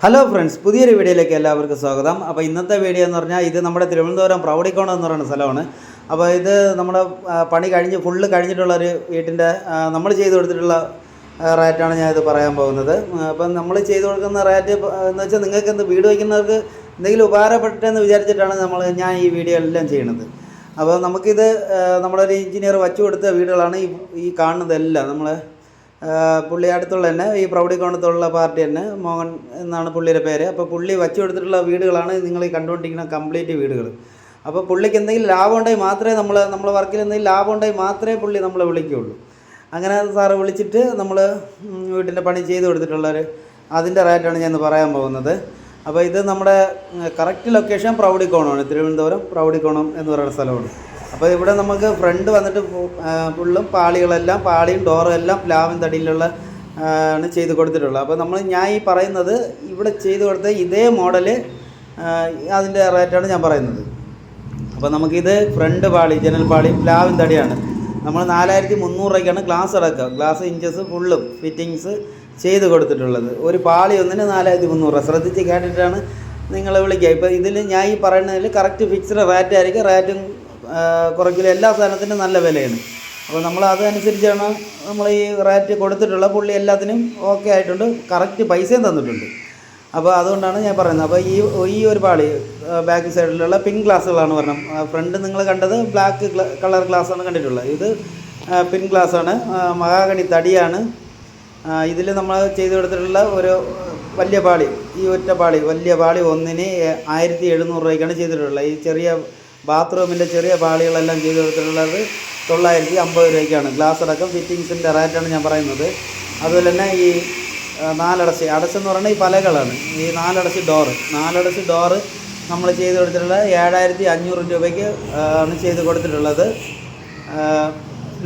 Hello friends പുതിയൊരു വീഡിയോയിലേക്ക് എല്ലാവർക്കും സ്വാഗതം. അപ്പോൾ ഇന്നത്തെ വീഡിയോ എന്ന് പറഞ്ഞാൽ ഇത് നമ്മുടെ തിരുവനന്തപുരം പ്രൗഢിക്കോണം എന്ന് പറയുന്ന സ്ഥലമാണ്. അപ്പോൾ ഇത് നമ്മുടെ പണി കഴിഞ്ഞ് ഫുള്ള് കഴിഞ്ഞിട്ടുള്ള ഒരു വീട്ടിന്റെ നമ്മൾ ചെയ്തു കൊടുത്തിട്ടുള്ള റേറ്റാണ് ഞാൻ ഇത് പറയാൻ പോകുന്നത്. അപ്പം നമ്മൾ ചെയ്തു കൊടുക്കുന്ന റേറ്റ് എന്ന് വെച്ചാൽ നിങ്ങൾക്ക് എന്ത് വീട് വയ്ക്കുന്നവർക്ക് എന്തെങ്കിലും ഉപകാരപ്പെട്ടെന്ന് വിചാരിച്ചിട്ടാണ് നമ്മൾ ഞാൻ ഈ വീഡിയോ എല്ലാം ചെയ്യുന്നത് അപ്പോൾ നമുക്കിത് നമ്മളൊരു എഞ്ചിനീയർ വച്ചു കൊടുത്ത വീടുകളാണ് ഈ ഈ കാണുന്നതെല്ലാം. നമ്മളെ ആ, പുള്ളി അടുത്തുള്ള തന്നെ ഈ പ്രൗഢിക്കോണത്തുള്ള പാർട്ടി തന്നെ മോഹൻ എന്നാണ് പുള്ളിയുടെ പേര്. അപ്പോൾ പുള്ളി വച്ചു കൊടുത്തിട്ടുള്ള വീടുകളാണ് നിങ്ങൾ ഈ കണ്ടുകൊണ്ടിരിക്കുന്ന കംപ്ലീറ്റ് വീടുകൾ. അപ്പോൾ പുള്ളിക്ക് എന്തെങ്കിലും ലാഭം ഉണ്ടെങ്കിൽ മാത്രമേ നമ്മൾ നമ്മളെ വർക്കിൽ എന്തെങ്കിലും ലാഭം ഉണ്ടെങ്കിൽ മാത്രമേ പുള്ളി നമ്മളെ വിളിക്കുകയുള്ളൂ. അങ്ങനെ സാറ് വിളിച്ചിട്ട് നമ്മൾ വീട്ടിന്റെ പണി ചെയ്ത് കൊടുത്തിട്ടുള്ളവർ അതിന്റെ റേറ്റാണ് ഞാൻ പറയാൻ പോകുന്നത്. അപ്പോൾ ഇത് നമ്മുടെ കറക്റ്റ് ലൊക്കേഷൻ പ്രൗഢിക്കോണമാണ് തിരുവനന്തപുരം പ്രൗഢിക്കോണം എന്ന് പറയുന്ന സ്ഥലമാണ്. അപ്പോൾ ഇവിടെ നമുക്ക് ഫ്രണ്ട് വന്നിട്ട് ഫുള്ളും പാളികളെല്ലാം പാളിയും ഡോറും എല്ലാം പ്ലാവിൻ തടിയിലുള്ള ആണ് ചെയ്ത് കൊടുത്തിട്ടുള്ളത്. അപ്പോൾ നമ്മൾ ഞാൻ ഈ പറയുന്നത് ഇവിടെ ചെയ്ത് കൊടുത്ത ഇതേ മോഡൽ അതിന്റെ റേറ്റാണ് ഞാൻ പറയുന്നത്. അപ്പോൾ നമുക്കിത് ഫ്രണ്ട് പാളി ജനൽ പാളി പ്ലാവിൻ തടിയാണ്. നമ്മൾ നാലായിരത്തി മുന്നൂറ് രൂപയ്ക്കാണ് ഗ്ലാസ് അടക്കുക. ഗ്ലാസ് ഇഞ്ചസ് ഫുള്ളും ഫിറ്റിങ്സ് ചെയ്ത് കൊടുത്തിട്ടുള്ളത്. ഒരു പാളി ഒന്നിന് നാലായിരത്തി മുന്നൂറ് രൂപ. ശ്രദ്ധിച്ച് കേട്ടിട്ടാണ് നിങ്ങൾ വിളിക്കുക. ഇപ്പോൾ ഇതിൽ ഞാൻ ഈ പറയുന്നതിൽ കറക്റ്റ് ഫിക്സ്ഡ് റേറ്റ് ആയിരിക്കും. റേറ്റും കുറയ്ക്കില്ല എല്ലാ സാധനത്തിനും നല്ല വിലയാണ്. അപ്പോൾ നമ്മൾ അതനുസരിച്ചാണ് നമ്മൾ ഈ റേറ്റ് കൊടുത്തിട്ടുള്ള പുള്ളി എല്ലാത്തിനും ഓക്കെ ആയിട്ടുണ്ട്. കറക്റ്റ് പൈസയും തന്നിട്ടുണ്ട്. അപ്പോൾ അതുകൊണ്ടാണ് ഞാൻ പറയുന്നത്. അപ്പോൾ ഈ ഈ ഒരു പാളി ബാക്ക് സൈഡിലുള്ള പിങ്ക് ഗ്ലാസ്സുകളാണ് പറഞ്ഞത്. ഫ്രണ്ട് നിങ്ങൾ കണ്ടത് ബ്ലാക്ക് കളർ ഗ്ലാസ്സാണ് കണ്ടിട്ടുള്ളത്. ഇത് പിങ്ക് ഗ്ലാസ്സാണ് മഹാഗണി തടിയാണ്. ഇതിൽ നമ്മൾ ചെയ്തു കൊടുത്തിട്ടുള്ള ഒരു വലിയ പാളി ഈ ഒറ്റ പാളി വലിയ പാളി ഒന്നിന് ആയിരത്തി എഴുന്നൂറ് രൂപയ്ക്കാണ് ചെയ്തിട്ടുള്ളത്. ഈ ചെറിയ ബാത്റൂമിന്റെ ചെറിയ പാളികളെല്ലാം ചെയ്ത് കൊടുത്തിട്ടുള്ളത് തൊള്ളായിരത്തി അമ്പത് രൂപയ്ക്കാണ്. ഗ്ലാസ് അടക്കം ഫിറ്റിങ്സിന്റെ റേറ്റാണ് ഞാൻ പറയുന്നത്. അതുപോലെ തന്നെ ഈ നാലടച്ച് അടച്ചെന്ന് പറഞ്ഞാൽ ഈ പലകളാണ്. ഈ നാലടച്ച് ഡോറ്. നാലടച്ച് ഡോറ് നമ്മൾ ചെയ്ത് കൊടുത്തിട്ടുള്ളത് ഏഴായിരത്തി അഞ്ഞൂറ് രൂപയ്ക്ക് ആണ് ചെയ്ത് കൊടുത്തിട്ടുള്ളത്.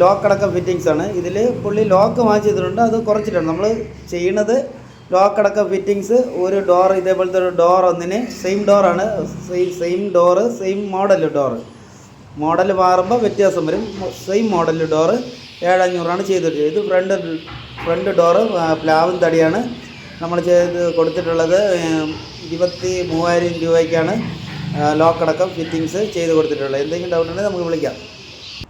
ലോക്കടക്കം ഫിറ്റിങ്സ് ആണ് ഇതിൽ പുള്ളി ലോക്ക് വാങ്ങിച്ചിട്ടുണ്ട് അത് കുറച്ചിട്ടുണ്ട് നമ്മൾ ചെയ്യണത് ലോക്ക് അടക്കം ഫിറ്റിങ്സ് ഒരു ഡോർ ഇതേപോലത്തെ ഒരു ഡോർ ഒന്നിന് സെയിം ഡോറാണ് same same door same model door model മാറുമ്പോൾ വ്യത്യാസം വരും. സെയിം മോഡൽ ഡോറ് ഏഴഞ്ഞൂറാണ് ചെയ്തിട്ട് ഇത് ഫ്രണ്ട് ഫ്രണ്ട് ഡോറ് പ്ലാവും തടിയാണ്. നമ്മൾ ചെയ്ത് കൊടുത്തിട്ടുള്ളത് ഇരുപത്തി മൂവായിരം രൂപയ്ക്കാണ് ലോക്കടക്കം ഫിറ്റിങ്സ് ചെയ്ത് കൊടുത്തിട്ടുള്ളത്. എന്തെങ്കിലും ഡൗട്ട് ഉണ്ടെങ്കിൽ നമുക്ക് വിളിക്കാം.